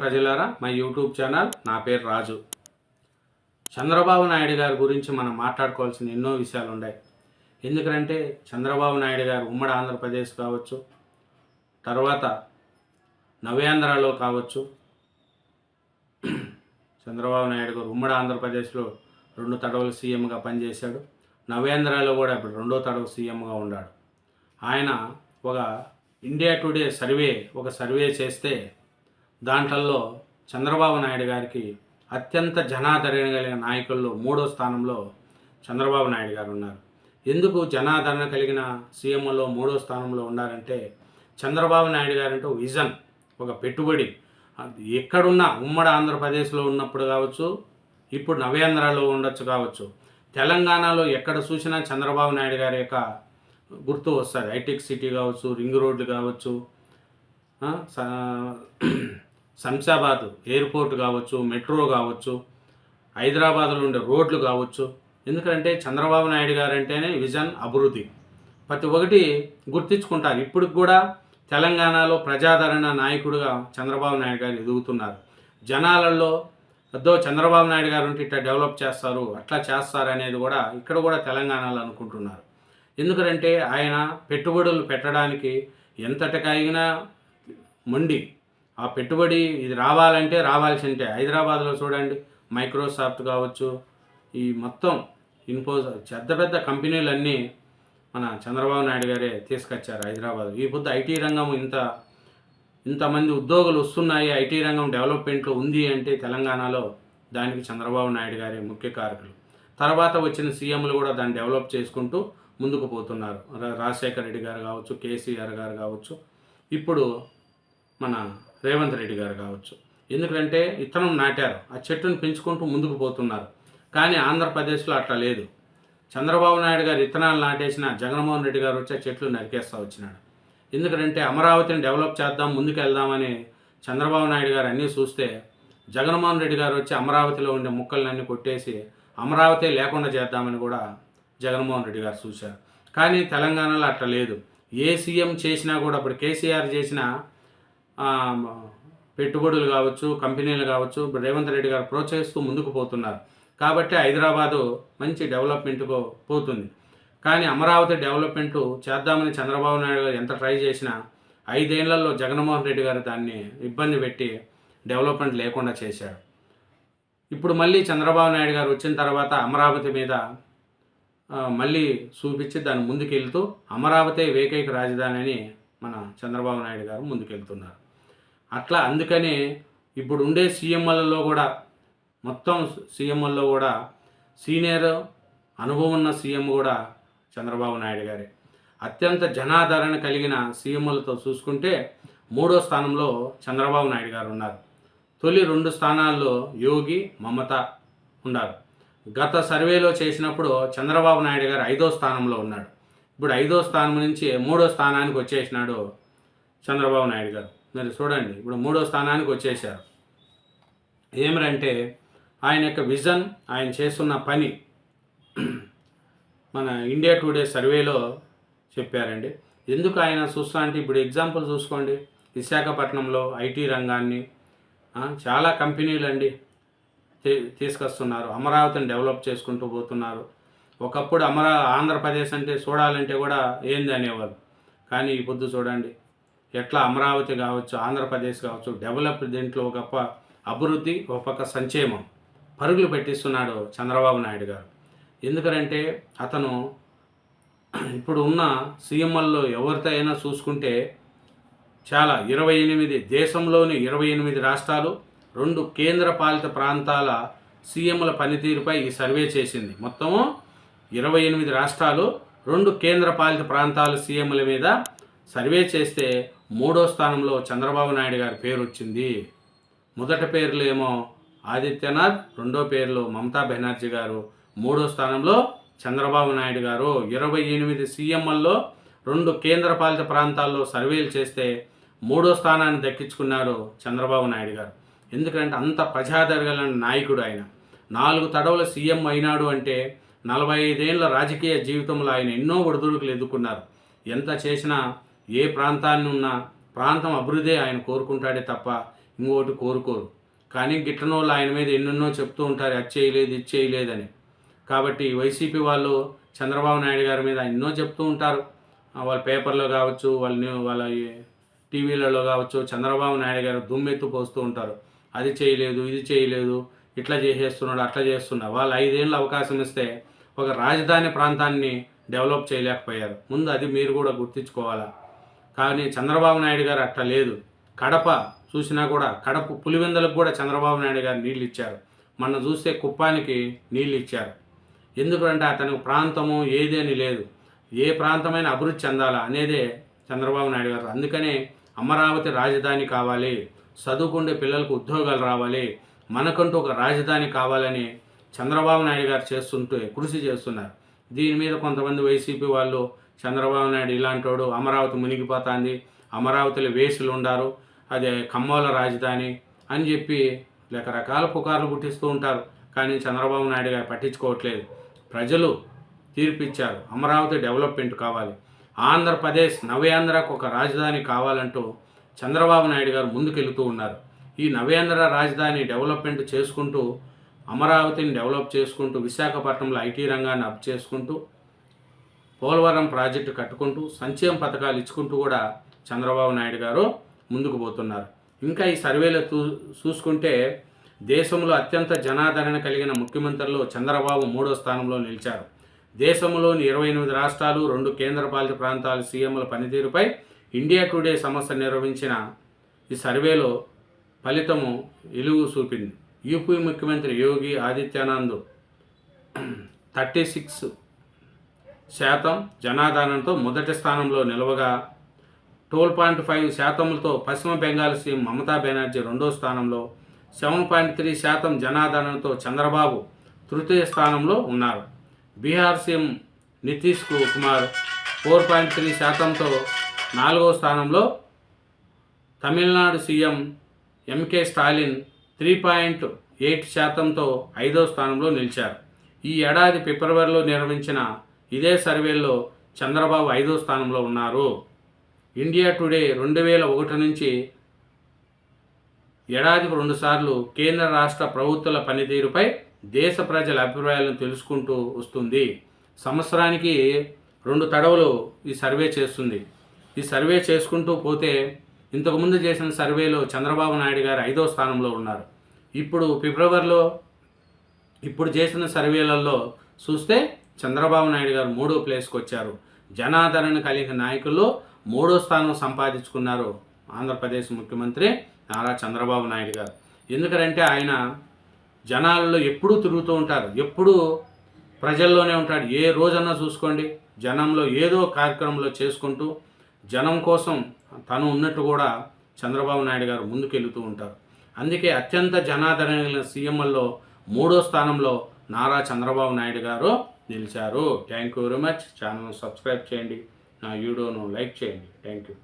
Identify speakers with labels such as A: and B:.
A: ప్రజలారా మా YouTube channel నా పేరు రాజు. చంద్రబాబు నాయుడు గారి గురించి మనం మాట్లాడుకోవాల్సిన ఎన్నో విషయాలు ఉన్నాయి. ఎందుకంటే చంద్రబాబు నాయుడు గారు ఉమ్మడి ఆంధ్రప్రదేశ్ కావచ్చు తర్వాత నవ్యాంధ్రలో కావచ్చు చంద్రబాబు నాయుడు గారు ఉమ్మడి ఆంధ్రప్రదేశ్లో రెండు తడవలు సీఎంగా పనిచేశాడు. నవ్యాంధ్రలో కూడా ఇప్పుడు రెండో తడవ సీఎంగా ఉన్నాడు. ఆయన ఒక ఇండియా టుడే సర్వే ఒక సర్వే చేస్తే దాంట్లో చంద్రబాబు నాయుడు గారికి అత్యంత జనాదరణ కలిగిన నాయకుల్లో మూడో స్థానంలో చంద్రబాబు నాయుడు గారు ఉన్నారు. ఎందుకు జనాదరణ కలిగిన సీఎంలో మూడో స్థానంలో ఉన్నారంటే చంద్రబాబు నాయుడు గారంటే ఒక విజన్ ఒక పెట్టుబడి. ఎక్కడున్నా ఉమ్మడి ఆంధ్రప్రదేశ్లో ఉన్నప్పుడు కావచ్చు ఇప్పుడు నవేంద్రలో ఉండొచ్చు కావచ్చు. తెలంగాణలో ఎక్కడ చూసినా చంద్రబాబు నాయుడు గారి యొక్క గుర్తు వస్తుంది. హైటెక్ సిటీ కావచ్చు రింగ్ రోడ్లు కావచ్చు శంషాబాద్ ఎయిర్పోర్ట్ కావచ్చు మెట్రో కావచ్చు హైదరాబాద్లో ఉండే రోడ్లు కావచ్చు. ఎందుకంటే చంద్రబాబు నాయుడు గారు అంటేనే విజన్ అభివృద్ధి. ప్రతి ఒక్కటి గుర్తించుకుంటారు. ఇప్పటికి కూడా తెలంగాణలో ప్రజాదరణ నాయకుడుగా చంద్రబాబు నాయుడు గారు ఎదుగుతున్నారు. జనాలలో పెద్దో చంద్రబాబు నాయుడు గారు ఉంటే ఇట్లా డెవలప్ చేస్తారు అట్లా చేస్తారు అనేది కూడా ఇక్కడ కూడా తెలంగాణలో అనుకుంటున్నారు. ఎందుకంటే ఆయన పెట్టుబడులు పెట్టడానికి ఎంతటికైనా మొండి. ఆ పెట్టుబడి ఇది రావాలంటే రావాల్సిందే హైదరాబాద్లో చూడండి మైక్రోసాఫ్ట్ కావచ్చు ఈ మొత్తం ఇన్ఫోస్ పెద్ద పెద్ద కంపెనీలన్నీ మన చంద్రబాబు నాయుడు గారే తీసుకొచ్చారు హైదరాబాద్ ఈ పొద్దు ఐటీ రంగం ఇంత ఇంతమంది ఉద్యోగులు వస్తున్నాయి ఐటీ రంగం డెవలప్మెంట్లో ఉంది అంటే తెలంగాణలో దానికి చంద్రబాబు నాయుడు గారే ముఖ్య కారకులు. తర్వాత వచ్చిన సీఎంలు కూడా దాన్ని డెవలప్ చేసుకుంటూ ముందుకు పోతున్నారు. రాజశేఖర రెడ్డి గారు కావచ్చు కేసీఆర్ గారు కావచ్చు. ఇప్పుడు మన రేవంత్ రెడ్డి గారు కావచ్చు. ఎందుకంటే ఇత్తనం నాటారు. ఆ చెట్టును పెంచుకుంటూ ముందుకు పోతున్నారు. కానీ ఆంధ్రప్రదేశ్లో అట్లా లేదు. చంద్రబాబు నాయుడు గారు ఇత్తనాలు నాటేసిన జగన్మోహన్ రెడ్డి గారు వచ్చే చెట్లు నరికేస్తూ వచ్చినాడు. ఎందుకంటే అమరావతిని డెవలప్ చేద్దాం ముందుకు వెళ్దామని చంద్రబాబు నాయుడు గారు అన్నీ చూస్తే జగన్మోహన్ రెడ్డి గారు వచ్చి అమరావతిలో ఉండే ముక్కలన్నీ కొట్టేసి అమరావతి లేకుండా చేద్దామని కూడా జగన్మోహన్ రెడ్డి గారు చూశారు. కానీ తెలంగాణలో అట్లా లేదు. ఏ సీఎం చేసినా కూడా ఇప్పుడు కేసీఆర్ చేసినా పెట్టుబడులు కావచ్చు కంపెనీలు కావచ్చు రేవంత్ రెడ్డి గారు ప్రోత్సహిస్తూ ముందుకు పోతున్నారు. కాబట్టి హైదరాబాదు మంచి డెవలప్మెంట్కు పోతుంది. కానీ అమరావతి డెవలప్మెంట్ చేద్దామని చంద్రబాబు నాయుడు గారు ఎంత ట్రై చేసినా ఐదేళ్ళలో జగన్మోహన్ రెడ్డి గారు దాన్ని ఇబ్బంది పెట్టి డెవలప్మెంట్ లేకుండా చేశారు. ఇప్పుడు మళ్ళీ చంద్రబాబు నాయుడు గారు వచ్చిన తర్వాత అమరావతి మీద మళ్ళీ చూపించి దాన్ని ముందుకెళ్తూ అమరావతి ఏకైక రాజధాని అని మన చంద్రబాబు నాయుడు గారు ముందుకెళ్తున్నారు. అట్లా అందుకని ఇప్పుడు ఉండే సీఎంఎల్లో కూడా మొత్తం సీఎంఎల్లో కూడా సీనియర్ అనుభవం ఉన్న సీఎం కూడా చంద్రబాబు నాయుడు గారే. అత్యంత జనాదరణ కలిగిన సీఎంలతో చూసుకుంటే మూడో స్థానంలో చంద్రబాబు నాయుడు గారు ఉన్నారు. తొలి రెండు స్థానాల్లో యోగి మమత ఉన్నారు. గత సర్వేలో చేసినప్పుడు చంద్రబాబు నాయుడు గారు ఐదో స్థానంలో ఉన్నాడు. ఇప్పుడు ఐదో స్థానం నుంచి మూడో స్థానానికి వచ్చేసినాడు చంద్రబాబు నాయుడు గారు. మరి చూడండి ఇప్పుడు మూడో స్థానానికి వచ్చేసారు ఏమిరంటే ఆయన యొక్క విజన్ ఆయన చేస్తున్న పని మన ఇండియా టుడే సర్వేలో చెప్పారండి. ఎందుకు ఆయన చూస్తా అంటే ఇప్పుడు ఎగ్జాంపుల్ చూసుకోండి. విశాఖపట్నంలో ఐటీ రంగాన్ని చాలా కంపెనీలు అండి తీ- తీసుకొస్తున్నారు. అమరావతిని డెవలప్ చేసుకుంటూ పోతున్నారు. ఒకప్పుడు అమరా ఆంధ్రప్రదేశ్ అంటే చూడాలంటే కూడా ఏంది అనేవారు కానీ ఈ పొద్దు చూడండి ఎట్లా అమరావతి కావచ్చు ఆంధ్రప్రదేశ్ కావచ్చు డెవలప్ దీంట్లో ఒక అభివృద్ధి ఒక పక్క సంక్షేమం పరుగులు పెట్టిస్తున్నాడు చంద్రబాబు నాయుడు గారు. ఎందుకంటే అతను ఇప్పుడు ఉన్న సీఎంఎల్లో ఎవరితో అయినా చూసుకుంటే చాలా ఇరవై ఎనిమిది దేశంలోని ఇరవై ఎనిమిది రాష్ట్రాలు రెండు కేంద్ర పాలిత ప్రాంతాల సీఎంల పనితీరుపై ఈ సర్వే చేసింది. మొత్తము ఇరవై ఎనిమిది రాష్ట్రాలు రెండు కేంద్ర పాలిత ప్రాంతాల సీఎంల మీద సర్వే చేస్తే మూడో స్థానంలో చంద్రబాబు నాయుడు గారి పేరు వచ్చింది. మొదటి పేర్లు ఏమో ఆదిత్యనాథ్ రెండో పేర్లు మమతా బెనర్జీ గారు. మూడో స్థానంలో చంద్రబాబు నాయుడు గారు. ఇరవై ఎనిమిది సీఎంఎల్లో రెండు కేంద్రపాలిత ప్రాంతాల్లో సర్వేలు చేస్తే మూడో స్థానాన్ని దక్కించుకున్నారు చంద్రబాబు నాయుడు గారు. ఎందుకంటే అంత ప్రజాదరగల నాయకుడు ఆయన. నాలుగు తడవల సీఎం అయినాడు అంటే నలభై ఐదేళ్ళ రాజకీయ జీవితంలో ఆయన ఎన్నో ఒడిదుడుకులు ఎదుర్కొన్నారు. ఎంత చేసినా ఏ ప్రాంతాన్ని ఉన్నా ప్రాంతం అభివృద్ధి ఆయన కోరుకుంటాడే తప్ప ఇంకోటి కోరుకోరు. కానీ గిట్టన వాళ్ళు ఆయన మీద ఎన్నెన్నో చెప్తూ ఉంటారు అది చేయలేదు ఇది చేయలేదని. కాబట్టి వైసీపీ వాళ్ళు చంద్రబాబు నాయుడు గారి మీద ఎన్నో చెప్తూ ఉంటారు. వాళ్ళ పేపర్లో కావచ్చు వాళ్ళ వాళ్ళ టీవీలలో కావచ్చు చంద్రబాబు నాయుడు గారు దుమ్మెత్తు పోస్తూ ఉంటారు. అది చేయలేదు ఇది చేయలేదు ఇట్లా చేసేస్తున్నాడు అట్లా చేస్తున్నాడు. వాళ్ళు ఐదేళ్ళు అవకాశం ఇస్తే ఒక రాజధాని ప్రాంతాన్ని డెవలప్ చేయలేకపోయారు. ముందు అది మీరు కూడా గుర్తించుకోవాలా? కానీ చంద్రబాబు నాయుడు గారు అట్లా లేదు. కడప చూసినా కూడా కడప పులివెందులకు కూడా చంద్రబాబు నాయుడు గారు నీళ్ళు ఇచ్చారు మొన్న చూస్తే కుప్పానికి నీళ్ళు ఇచ్చారు ఎందుకంటే అతనికి ప్రాంతము ఏదేని లేదు. ఏ ప్రాంతమైన అభివృద్ధి చెందాలా అనేదే చంద్రబాబు నాయుడు గారు. అందుకనే అమరావతి రాజధాని కావాలి. చదువుకుండే పిల్లలకు ఉద్యోగాలు రావాలి. మనకంటూ ఒక రాజధాని కావాలని చంద్రబాబు నాయుడు గారు చేస్తుంటే కృషి చేస్తున్నారు. దీని మీద కొంతమంది వైసీపీ వాళ్ళు చంద్రబాబు నాయుడు ఇలాంటోడు అమరావతి మునిగిపోతుంది అమరావతిలో వేసులు ఉండారు అదే ఖమ్మాల రాజధాని అని చెప్పి రకరకాల పుకార్లు పుట్టిస్తూ ఉంటారు. కానీ చంద్రబాబు నాయుడు గారు పట్టించుకోవట్లేదు. ప్రజలు తీర్పిచ్చారు. అమరావతి డెవలప్మెంట్ కావాలి. ఆంధ్రప్రదేశ్ నవ్యాంధ్రకు ఒక రాజధాని కావాలంటూ చంద్రబాబు నాయుడు గారు ముందుకెళ్తూ ఉన్నారు. ఈ నవ్యాంధ్ర రాజధాని డెవలప్మెంట్ చేసుకుంటూ అమరావతిని డెవలప్ చేసుకుంటూ విశాఖపట్నంలో ఐటీ రంగాన్ని అప్ చేసుకుంటూ పోలవరం ప్రాజెక్టు కట్టుకుంటూ సంక్షేమ పథకాలు ఇచ్చుకుంటూ కూడా చంద్రబాబు నాయుడు గారు ముందుకు పోతున్నారు. ఇంకా ఈ సర్వేలో చూ చూసుకుంటే దేశంలో అత్యంత జనాదరణ కలిగిన ముఖ్యమంత్రులు చంద్రబాబు మూడో స్థానంలో నిలిచారు. దేశంలోని ఇరవై ఎనిమిది రాష్ట్రాలు రెండు కేంద్రపాలిత ప్రాంతాల సీఎంల పనితీరుపై ఇండియా టుడే సంస్థ నిర్వహించిన ఈ సర్వేలో ఫలితము వెలుగు చూపింది. యూపీ ముఖ్యమంత్రి యోగి ఆదిత్యానంద్ థర్టీ సిక్స్ శాతం జనాదరణతో మొదటి స్థానంలో నిలవగా ట్వెల్వ్ పాయింట్ ఫైవ్ శాతంతో పశ్చిమ బెంగాల్ సీఎం మమతా బెనర్జీ రెండో స్థానంలో సెవెన్ పాయింట్ త్రీ శాతం జనాదరణతో చంద్రబాబు తృతీయ స్థానంలో ఉన్నారు. Bihar CM Nitish Kumar four point three శాతంతో నాలుగో స్థానంలో Tamil Nadu CM MK Stalin three point eight శాతంతో ఐదో స్థానంలో నిలిచారు. ఈ ఏడాది ఫిబ్రవరిలో నిర్వహించిన ఇదే సర్వేలో చంద్రబాబు ఐదో స్థానంలో ఉన్నారు. ఇండియా టుడే రెండు వేల ఒకటి నుంచి ఏడాదికి రెండుసార్లు కేంద్ర రాష్ట్ర ప్రభుత్వాల పనితీరుపై దేశ ప్రజల అభిప్రాయాలను తెలుసుకుంటూ వస్తుంది. సంవత్సరానికి రెండు తడవలు ఈ సర్వే చేస్తుంది. ఈ సర్వే చేసుకుంటూ పోతే ఇంతకుముందు చేసిన సర్వేలో చంద్రబాబు నాయుడు గారు ఐదో స్థానంలో ఉన్నారు. ఇప్పుడు ఫిబ్రవరిలో ఇప్పుడు చేసిన సర్వేలలో చూస్తే చంద్రబాబు నాయుడు గారు మూడో ప్లేస్కి వచ్చారు. జనాదరణ కలిగిన నాయకుల్లో మూడో స్థానం సంపాదించుకున్నారు ఆంధ్రప్రదేశ్ ముఖ్యమంత్రి నారా చంద్రబాబు నాయుడు గారు. ఎందుకంటే ఆయన జనాల్లో ఎప్పుడూ తిరుగుతూ ఉంటారు. ఎప్పుడూ ప్రజల్లోనే ఉంటాడు. ఏ రోజన్నా చూసుకోండి జనంలో ఏదో కార్యక్రమంలో చేసుకుంటూ జనం కోసం తను ఉన్నట్టు కూడా చంద్రబాబు నాయుడు గారు ముందుకెళ్తూ ఉంటారు. అందుకే అత్యంత జనాదరణ కలిగిన సీఎంల్లో మూడో స్థానంలో నారా చంద్రబాబు నాయుడు గారు నిలిచారు. Thank you very much channel subscribe చేయండి. నా వీడియోను లైక్ చేయండి. Thank you